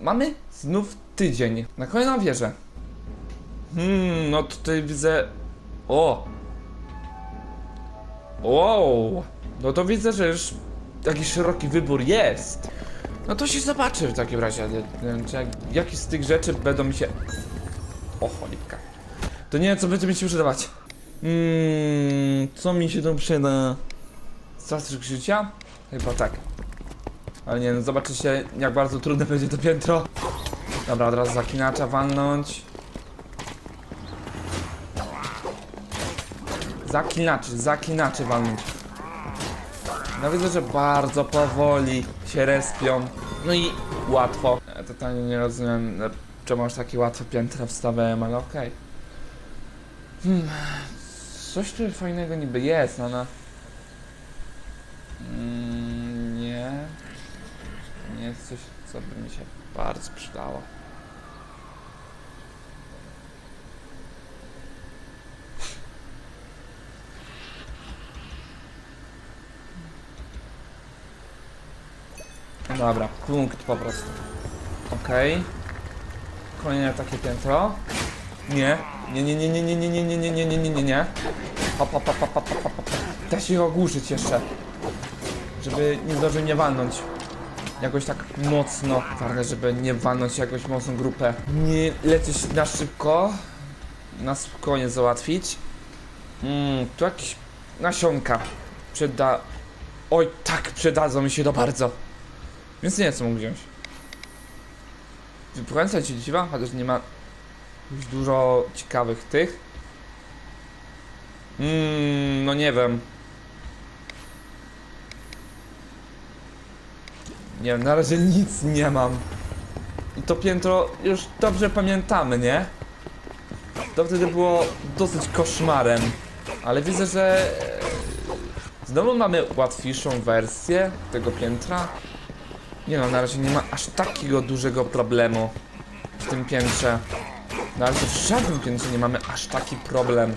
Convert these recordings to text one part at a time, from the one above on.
mamy znów tydzień na kolejną wieżę. Hmm, no tutaj widzę... O! Wow! No to widzę, że już jakiś szeroki wybór jest. No to się zobaczy w takim razie, ale, czy z tych rzeczy będą mi się... O cholipka. To nie wiem, co będzie mi się przydawać. Mmm, co mi się tu przyda? Straż życia? Chyba tak. Ale nie no, zobaczycie jak bardzo trudne będzie to piętro. Dobra, od razu zakinacza walnąć. Zaklinaczy, zaklinaczy walnąć. No widzę, że bardzo powoli się respią. No i łatwo. Ja totalnie nie rozumiem, czemu aż takie łatwe piętra wstawiałem, ale okej. Hmm. Coś tu fajnego niby jest, no no. Jest coś, co by mi się bardzo przydało. Dobra, punkt po prostu. Okej. Kolejne takie piętro. Nie. Nie, nie, nie, nie, nie, nie, nie, nie, nie, nie, nie, nie, nie, nie. Hop, hop, hop, hop, hop, hop, hop. Da się ich ogłuszyć jeszcze. Żeby nie zdążył mnie walnąć. Jakoś tak mocno. Ważne, żeby nie walnąć jakoś mocną grupę. Nie lecieć na szybko. Na spokojnie załatwić. Mmm, tu jakieś nasionka. Przyda... Oj, tak, przydadzą mi się to bardzo. Więc nie wiem, co mógł wziąć. Wypłynąca się dziwa, chociaż nie ma już dużo ciekawych tych. Mmm, no nie wiem. Nie wiem, na razie nic nie mam. I to piętro już dobrze pamiętamy, nie? To wtedy było dosyć koszmarem. Ale widzę, że e, znowu mamy łatwiejszą wersję tego piętra. Nie no, na razie nie ma aż takiego dużego problemu w tym piętrze. Na razie w żadnym piętrze nie mamy aż taki problem.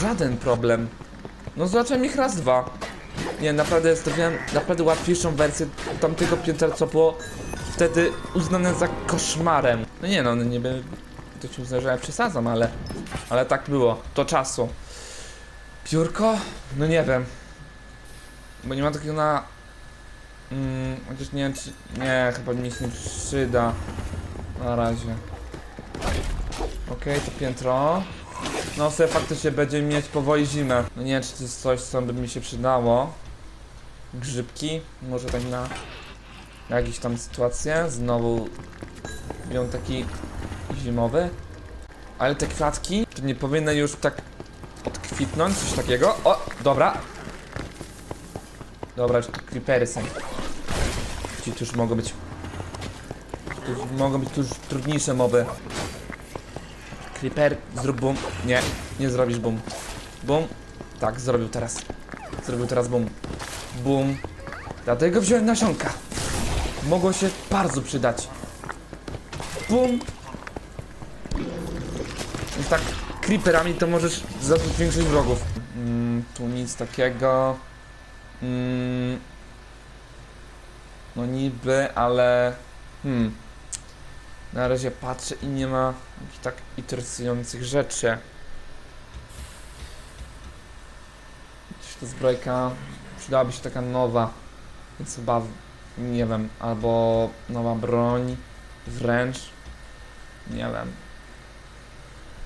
Żaden problem. No zobaczyłem ich raz, dwa. Nie, naprawdę stawiałem naprawdę łatwiejszą wersję tamtego piętra, co było wtedy uznane za koszmarem. No nie no, no niby to ci uznać, że ja przesadzam, ale, ale tak było. To czasu. Piórko? No nie wiem. Bo nie ma takiego na Mm, chociaż nie wiem czy... Nie, chyba mi się nie przyda. Na razie. Okej, to piętro. No sobie faktycznie będzie mieć powoli zimę. No nie wiem, czy to jest coś, co by mi się przydało. Grzybki. Może tak na... na jakieś tam sytuacje. Znowu... Bią taki... zimowy. Ale te kwiatki, to nie powinny już tak... odkwitnąć, coś takiego. O, dobra. Dobra, już tu creepery są. Ci tu już mogą być. Tu mogą być tu już trudniejsze moby. Creeper, zrób boom. Nie, nie zrobisz boom. Boom. Tak, zrobił teraz. Zrobił teraz boom. Boom. Dlatego wziąłem nasionka. Mogło się bardzo przydać. Boom. Więc tak, creeperami to możesz zabić większość wrogów. Mm, tu nic takiego. Mm, no niby, ale... Hmm. Na razie patrzę i nie ma jakichś tak interesujących rzeczy. Gdzieś ta zbrojka przydałaby się taka nowa. Więc chyba, nie wiem, albo nowa broń, wręcz. Nie wiem.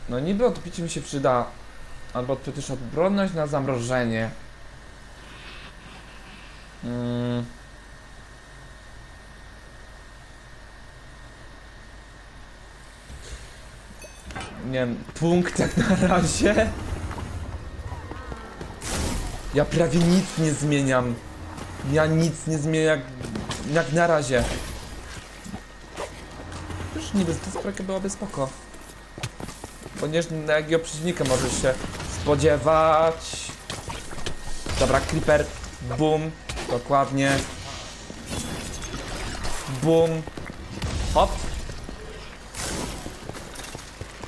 No niby odpicie mi się przyda. Albo przecież odbronność na zamrożenie. Mm. Nie wiem, punkt jak na razie. Ja prawie nic nie zmieniam. Ja nic nie zmieniam jak, jak na razie. Już niby ta spraka byłaby spoko. Ponieważ na jakiego przeciwnika możesz się spodziewać. Dobra, Creeper. Boom. Dokładnie. Boom. Hop.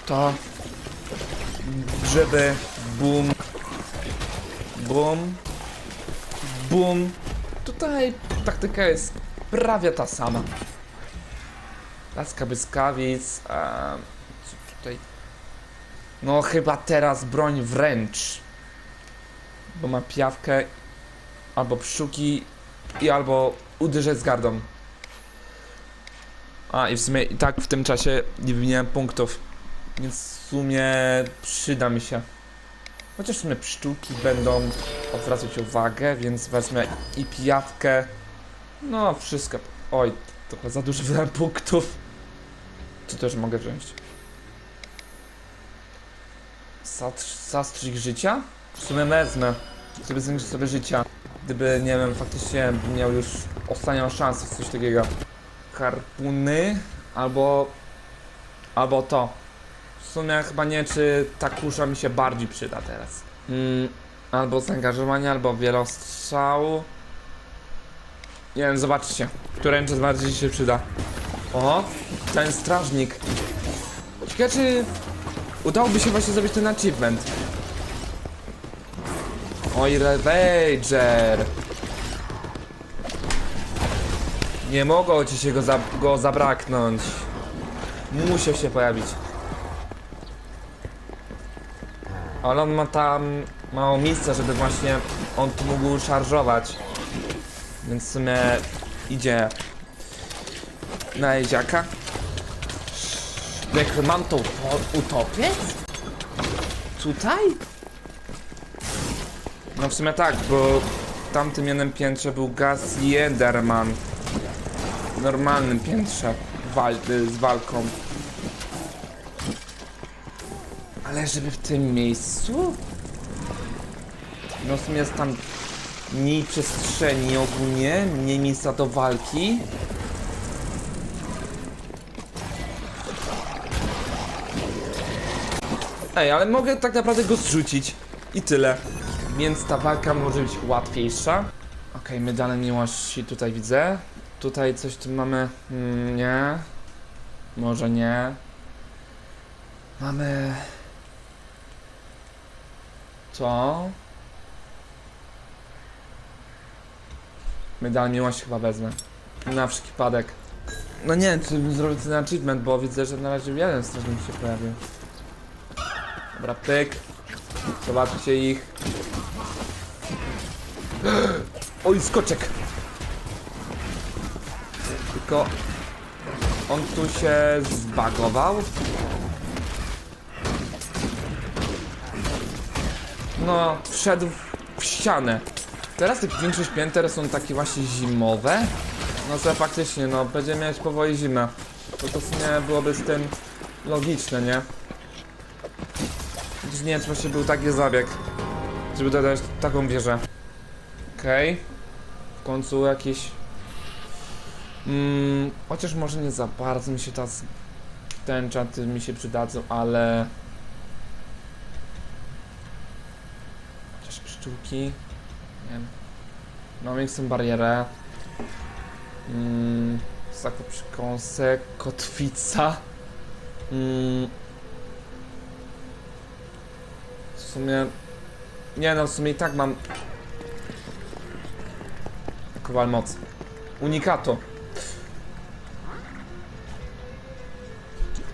To. Grzyby. Boom. Boom. Boom. Tutaj taktyka jest prawie ta sama. Laska błyskawic, co tutaj? No chyba teraz broń wręcz. Bo ma piawkę, albo pszczółki i albo uderzać z gardą. A i w sumie i tak w tym czasie nie wymieniałem punktów. Więc w sumie przyda mi się. Chociaż w sumie pszczółki będą odwracać uwagę, więc wezmę i pijawkę. No, wszystko. Oj, trochę za dużo wydałem punktów. Czy też mogę wziąć? Zastrz- Zastrzyk życia? W sumie wezmę. Sobie zwiększę sobie życia. Gdyby, nie wiem, faktycznie miał już ostatnią szansę, coś takiego. Harpuny, albo... Albo to. W sumie chyba nie, czy ta kusza mi się bardziej przyda teraz. Mm, albo zaangażowanie, albo wielostrzał. Nie wiem, zobaczcie, który ręce bardziej się przyda. O, ten strażnik. Ciekawe, czy udałoby się właśnie zrobić ten achievement. Oj, Ravager. Nie mogło ci się go, za go zabraknąć. Musiał się pojawić. Ale on ma tam mało miejsca, żeby właśnie on tu mógł szarżować. Więc w sumie idzie na jeziaka. Nekromantą to utopiec? Tutaj? No w sumie tak, bo w tamtym jednym piętrze był gaz Enderman. W normalnym piętrze wal z walką. Ale żeby w tym miejscu? No w sumie jest tam mniej przestrzeni ogólnie, mniej miejsca do walki. Ej, ale mogę tak naprawdę go zrzucić. I tyle. Więc ta walka może być łatwiejsza. Okej, medale miłości tutaj widzę. Tutaj coś tu mamy... Mm, nie. Może nie. Mamy... To... Medal miłości chyba wezmę. Na wszelki wypadek. No nie wiem, czy bym zrobił ten achievement, bo widzę, że na razie jeden strażnik się pojawił. Dobra, pyk. Zobaczcie ich. Oj, skoczek! Tylko... On tu się zbagował. No, wszedł w ścianę. Teraz tych większość pięter są takie właśnie zimowe. No to faktycznie, no, będziemy mieć powoli zimę. To to w sumie byłoby z tym logiczne, nie? Chociaż nie wiem, czy właśnie był taki zabieg, żeby dodać taką wieżę. Okej. W końcu jakieś... Mm, chociaż może nie za bardzo mi się ta z- tęcza mi się przydadzą, ale... Chociaż pszczółki... Nie wiem. No, miksem barierę. Mm, przykąsek, kotwica. Mm, w sumie... Nie no, w sumie i tak mam... Kowal moc. Unikato.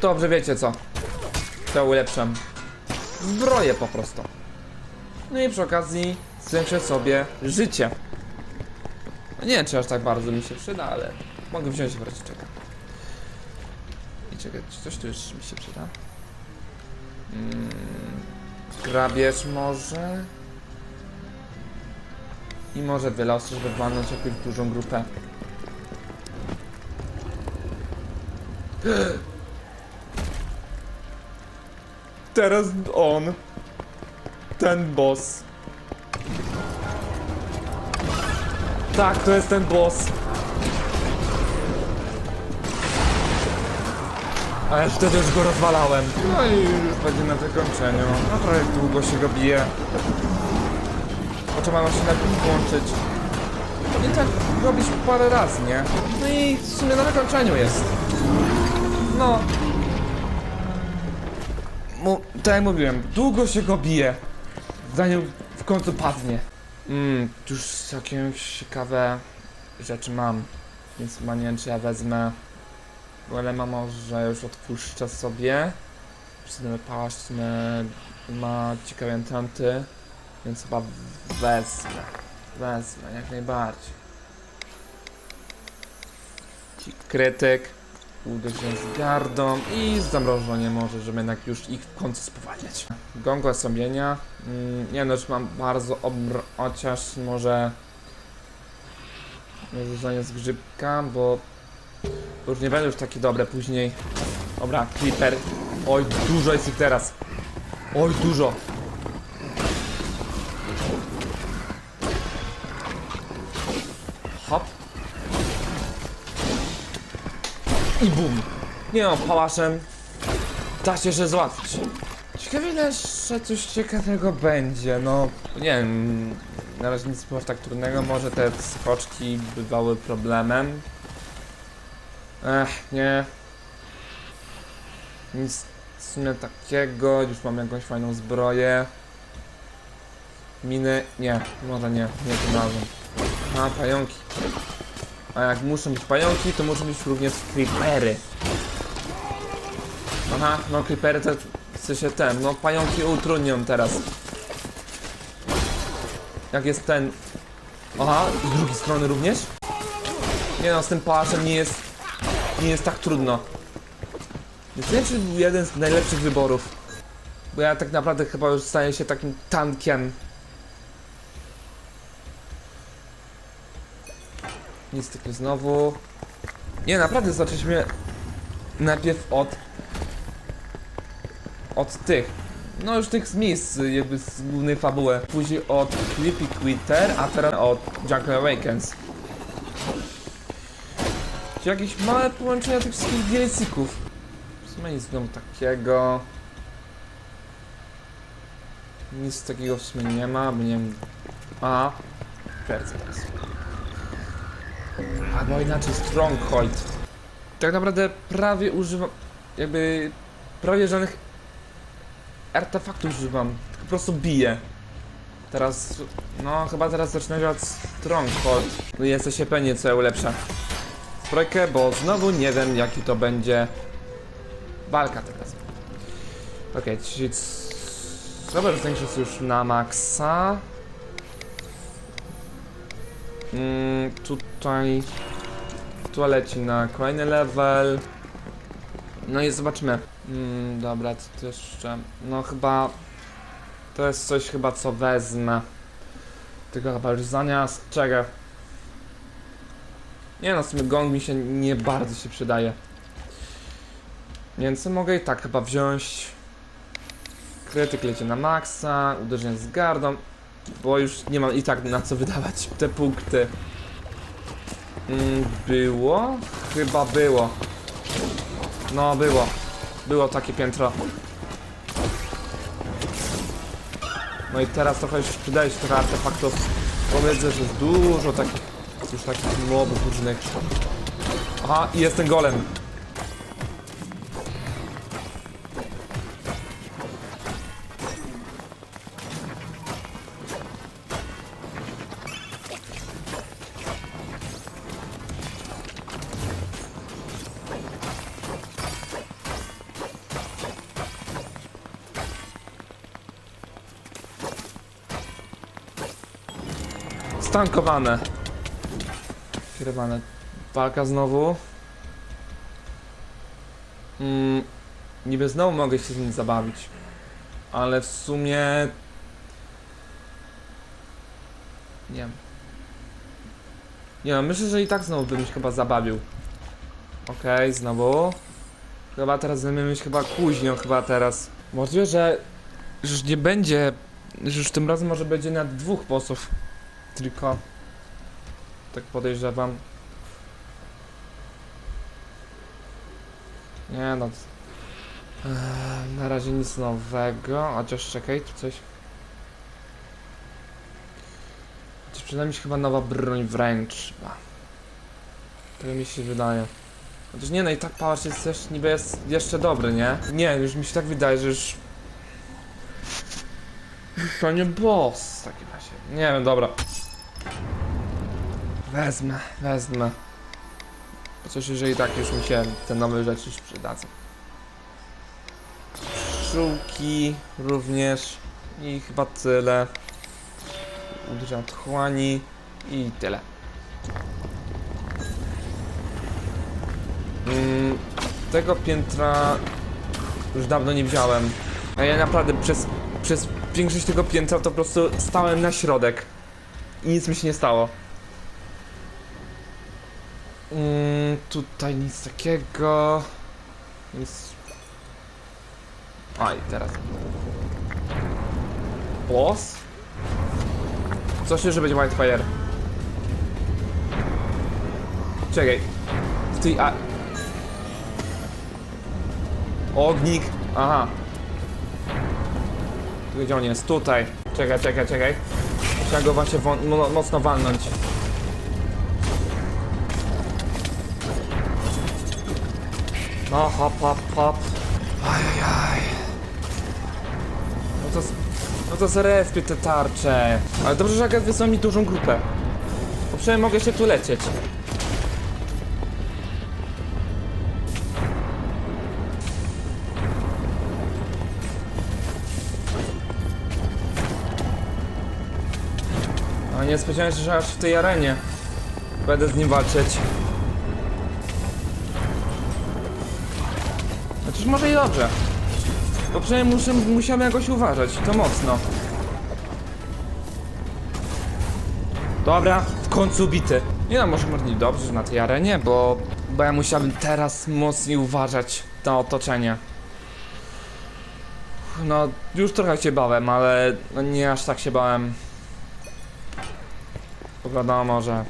Dobrze, wiecie co. To ulepszam. Zbroję po prostu. No i przy okazji zwiększę sobie życie. No nie wiem, czy aż tak bardzo mi się przyda, ale mogę wziąć w razie czego. I czekaj, czy coś tu już mi się przyda? Mm, grabież może? I może wylosu, żeby walnąć jakąś dużą grupę. Teraz on. Ten boss. Tak, to jest ten boss. A ja wtedy już go rozwalałem. No i już będzie na zakończeniu. No trochę długo się go bije. Trzeba się najpierw włączyć. I tak robić parę razy, nie? No i w sumie na zakończeniu jest. No. Mu, tak jak mówiłem, długo się go bije. Zanim w końcu padnie. Mmm, już jakieś ciekawe rzeczy mam. Więc chyba nie wiem, czy ja wezmę Golema może już odpuszczę sobie. Przyznamy pałac, ma ciekawe entanty, więc chyba wezmę. Wezmę, jak najbardziej. Krytyk, uderzenie z gardą i zamrożenie może, żeby jednak już ich w końcu spowalniać. Gongo osłabienia. Mm, nie no, już mam bardzo obr... chociaż może... Rzucanie z grzybka, bo już nie będą już takie dobre później. Dobra, Creeper. Oj, dużo jest ich teraz. Oj, dużo. Hop. I bum. Nie no, pałaszem da się jeszcze załatwić. Ciekawe jeszcze coś ciekawego będzie, no nie wiem, na razie nic było tak trudnego, może te skoczki bywały problemem. Ech, nie. Nic w sumie takiego, już mam jakąś fajną zbroję. Miny, nie, może nie, nie tym razem. A, pająki. A jak muszą być pająki, to muszą być również creepery. Aha, no creepery to w sensie ten, no pająki utrudnią teraz. Jak jest ten... Aha, z drugiej strony również? Nie no, z tym pałaszem nie jest... Nie jest tak trudno. Więc nie czy był jeden z najlepszych wyborów. Bo ja tak naprawdę chyba już staję się takim tankiem. Nic takiego znowu. Nie, naprawdę zaczęliśmy najpierw od... Od tych. No już tych z miejsc, jakby z głównej fabuły. Później od Creepy Quitter, a teraz od Jungle Awakens. Czy jakieś małe połączenia tych wszystkich DLC-ków. W sumie nic znowu takiego. Nic takiego w sumie nie ma, bo nie wiem... A, teraz. Albo inaczej Stronghold. Tak naprawdę prawie używam... Jakby... Prawie żadnych artefaktów używam. Tylko po prostu biję. Teraz... No, chyba teraz zacznę od Stronghold. No i jesteś pewnie co ja ulepsza zbrojkę, bo znowu nie wiem jaki to będzie walka teraz. Okej, okay, czyli jest już na maksa. Mm, tutaj tu na kolejny level. No i zobaczymy. Mm, dobra, co to jeszcze? No chyba to jest coś chyba co wezmę. Tylko chyba już zamiast czego? Nie no, w sumie gong mi się nie bardzo się przydaje. Więc mogę i tak chyba wziąć. Krytyk leci na maksa, uderzenie z gardą, bo już nie mam i tak na co wydawać te punkty. Mm, było? Chyba było. No, było. Było takie piętro. No i teraz trochę już przydaje się trochę artefaktów. Powiedzę, że jest dużo takich już takich mobów różnych. Aha, i jest ten golem. Stankowane. Kierowane. Walka znowu. Mm, niby znowu mogę się z nim zabawić. Ale w sumie... Nie wiem. Nie myślę, że i tak znowu bym się chyba zabawił. Okej, okay, znowu. Chyba teraz zajmiemy się chyba kuźnią, chyba teraz. Możliwe, że już nie będzie, że już tym razem może będzie na dwóch posłów. Tylko tak podejrzewam. Nie no. Eee, na razie nic nowego. Chociaż czekaj, tu coś. Chociaż przynajmniej chyba nowa broń wręcz. Tak mi się wydaje. Chociaż nie no i tak pałac jest też niby jest jeszcze dobry, nie? Nie, już mi się tak wydaje, że już... To nie boss w takim razie. Nie wiem, dobra. Wezmę, wezmę. Chociaż jeżeli tak już mi się te nowe rzeczy już przydadzą. Pszczółki również. I chyba tyle. Uderza otchłani. I tyle. Mm, tego piętra już dawno nie wziąłem. A ja naprawdę przez, przez większość tego piętra to po prostu stałem na środek. I nic mi się nie stało. Mm, tutaj nic takiego. Nic. Aj, teraz. Boss? Co się, że będzie Whitefire? Czekaj. Ty, a... Ognik. Aha. Gdzie on jest? Tutaj. Czekaj, czekaj, czekaj. Trzeba go właśnie mocno walnąć. No, hop, hop, hop. Ajajaj. No to, no to zrespie te tarcze. Ale dobrze, że Agat wysłał mi dużą grupę. Bo przynajmniej mogę się tu lecieć. A nie spodziewałem się, że aż w tej arenie będę z nim walczyć. Może i dobrze. Bo przynajmniej muszę, musiałem jakoś uważać, to mocno. Dobra, w końcu bity. Nie no, może może nie dobrze że na tej arenie, bo, bo ja musiałbym teraz mocniej uważać na otoczenie. No, już trochę się bałem, ale no nie aż tak się bałem. Bo wiadomo, że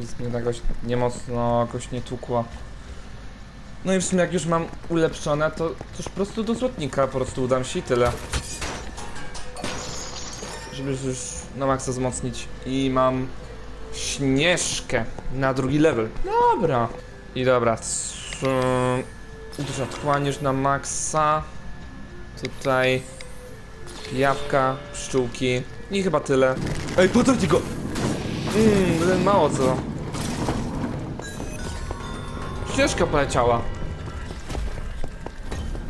nic mnie jakoś nie mocno jakoś nie tłukło. No i w sumie jak już mam ulepszone, to też po prostu do złotnika po prostu udam się i tyle. Żeby już na maksa wzmocnić. I mam śnieżkę na drugi level. Dobra. I dobra. Dużo otchłań już na maksa. Tutaj jabłka, pszczółki i chyba tyle. Ej, potrafi go! Mmm, mało co. Ścieżka poleciała.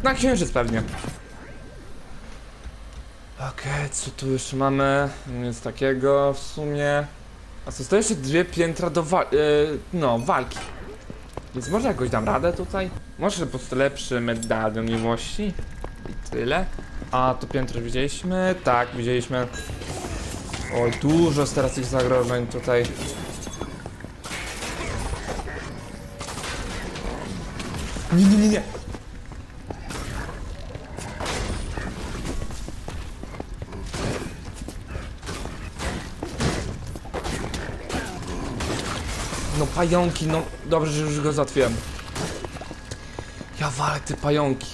Na księżyc pewnie. Okej, co tu jeszcze mamy? Nic takiego w sumie. A co, to jeszcze dwie piętra do wa- yy, no, walki. Więc może jakoś dam radę tutaj? Może po prostu lepszy medalion miłości? I tyle. A to piętro widzieliśmy? Tak, widzieliśmy. Oj, dużo teraz tych zagrożeń tutaj. Nie, nie, nie, nie. No pająki, no dobrze, że już go załatwiłem. Ja walę te pająki.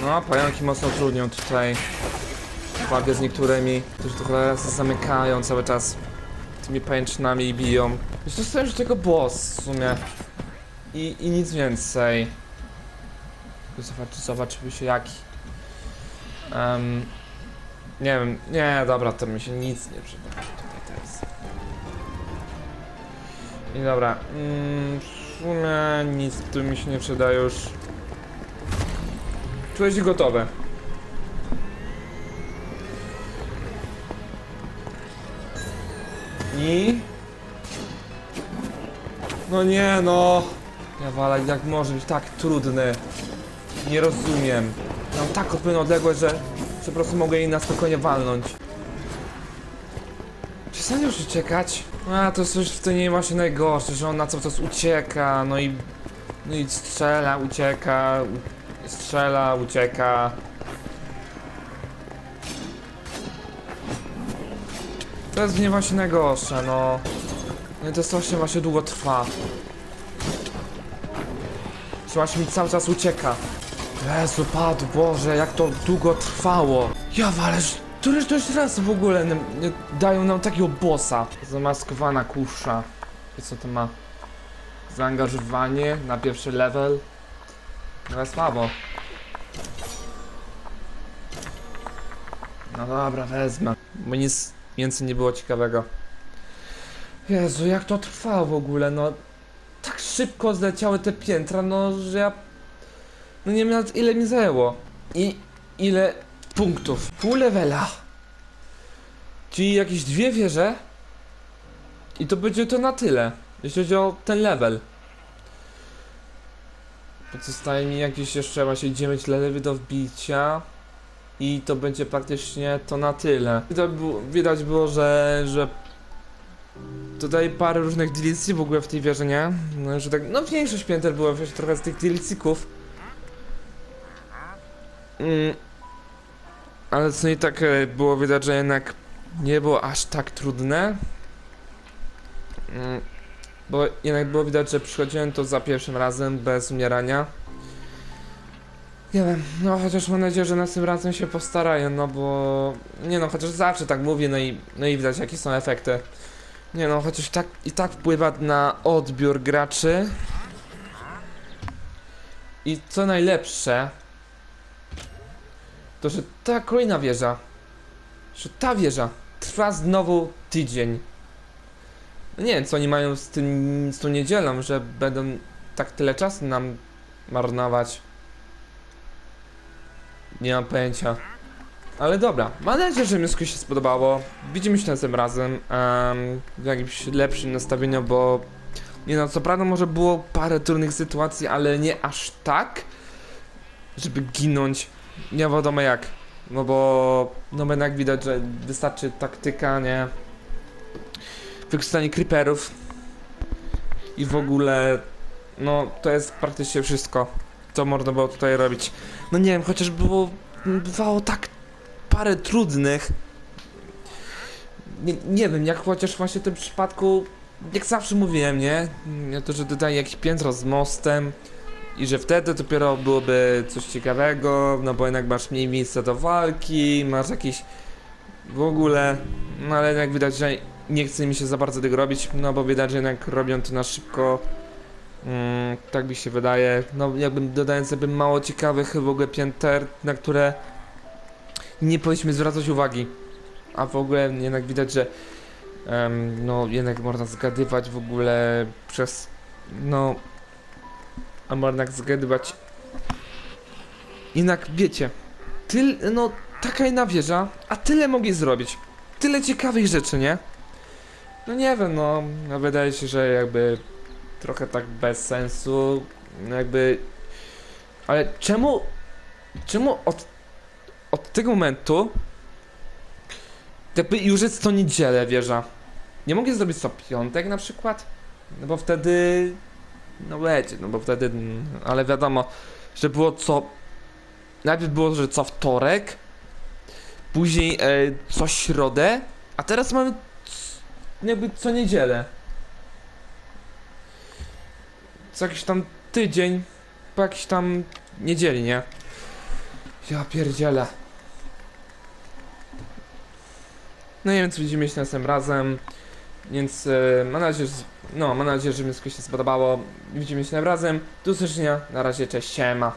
No, pająki mocno trudnią tutaj. Walkę z niektórymi, którzy to cholera zamykają cały czas tymi pajęczynami i biją. Już dostałem już tego boss w sumie. I, i nic więcej. Zobacz, zobaczymy się jaki. Em, nie wiem, nie, dobra, to mi się nic nie przyda tutaj teraz. I dobra, mm, w sumie nic tu mi się nie przyda już. Czułeś gotowe. I... No nie no. Ja wala, jak może być tak trudny. Nie rozumiem. Mam tak opłynną odległość, że, że po prostu mogę jej na spokojnie walnąć. Przestań już uciekać. A, to jest już w tej niej właśnie najgorsze, że on na cały czas ucieka, no i... No i strzela, ucieka, strzela, ucieka. To jest w niej właśnie najgorsze, no. No i to strasznie właśnie długo trwa. Właśnie mi cały czas ucieka. Jezu, padł, Boże, jak to długo trwało. Ja wależ, któryż to już raz w ogóle dają nam takiego bossa. Zamaskowana kusza. I co to ma? Zaangażowanie na pierwszy level. No słabo. No dobra, wezmę. Bo nic więcej nie było ciekawego. Jezu, jak to trwało w ogóle, no. Szybko zleciały te piętra, no, że ja... No nie wiem ile mi zajęło. I ile punktów. Pół levela. Czyli jakieś dwie wieże. I to będzie to na tyle. Jeśli chodzi o ten level. Pozostaje mi jakieś jeszcze właśnie 9 leveli do wbicia. I to będzie praktycznie to na tyle. Widać było, widać było że, że tutaj parę różnych DLC w ogóle w tej wieży, nie? No, że tak, no większość pięter było właśnie trochę z tych DLC-ków. Mm. Ale co i tak e, było widać, że jednak nie było aż tak trudne. Mm. Bo jednak było widać, że przychodziłem to za pierwszym razem bez umierania. Nie wiem, no chociaż mam nadzieję, że następnym razem się postarają, no bo... Nie no, chociaż zawsze tak mówię, no i, no i widać jakie są efekty. Nie no, chociaż tak i tak wpływa na odbiór graczy. I co najlepsze, to że ta kolejna wieża, że ta wieża trwa znowu tydzień. No nie wiem, co oni mają z tym, z tą niedzielą, że będą tak tyle czasu nam marnować. Nie mam pojęcia. Ale dobra, mam nadzieję, że wszystko się spodobało. Widzimy się następnym razem em, w jakimś lepszym nastawieniu, bo nie no, co prawda może było parę trudnych sytuacji, ale nie aż tak, żeby ginąć nie wiadomo jak. No bo, no jednak widać, że wystarczy taktyka, nie? Wykorzystanie creeperów i w ogóle, no to jest praktycznie wszystko, co można było tutaj robić. No nie wiem, chociaż było, bywało tak parę trudnych. Nie, nie wiem, jak chociaż właśnie w tym przypadku, jak zawsze mówiłem, nie? To, że tutaj jakiś piętro z mostem i że wtedy dopiero byłoby coś ciekawego, no bo jednak masz mniej miejsca do walki, masz jakieś w ogóle, no ale jak widać, że nie chce mi się za bardzo tego robić, no bo widać, że jednak robią to na szybko. Mm, tak mi się wydaje. No jakbym dodając sobie mało ciekawych w ogóle pięter, na które nie powinniśmy zwracać uwagi. A w ogóle jednak widać, że em, no jednak można zgadywać w ogóle przez no a można zgadywać jednak wiecie tyle no taka jedna wieża a tyle mogli zrobić tyle ciekawych rzeczy nie no nie wiem no, no wydaje się, że jakby trochę tak bez sensu jakby ale czemu czemu od tego momentu jakby już jest to niedzielę wieża. Nie mogę zrobić co piątek na przykład? No bo wtedy no będzie, no bo wtedy mm, ale wiadomo, że było co najpierw było, że co wtorek, później e, co środę, a teraz mamy jakby co niedzielę. Co jakiś tam tydzień po jakiś tam niedzieli, nie? Ja pierdzielę. No nie wiem, co widzimy się następnym razem. Więc e, mam nadzieję, że, no, mam nadzieję, że wszystko się spodobało. Widzimy się następnym razem. Do usłyszenia. Na razie, cześć, siema.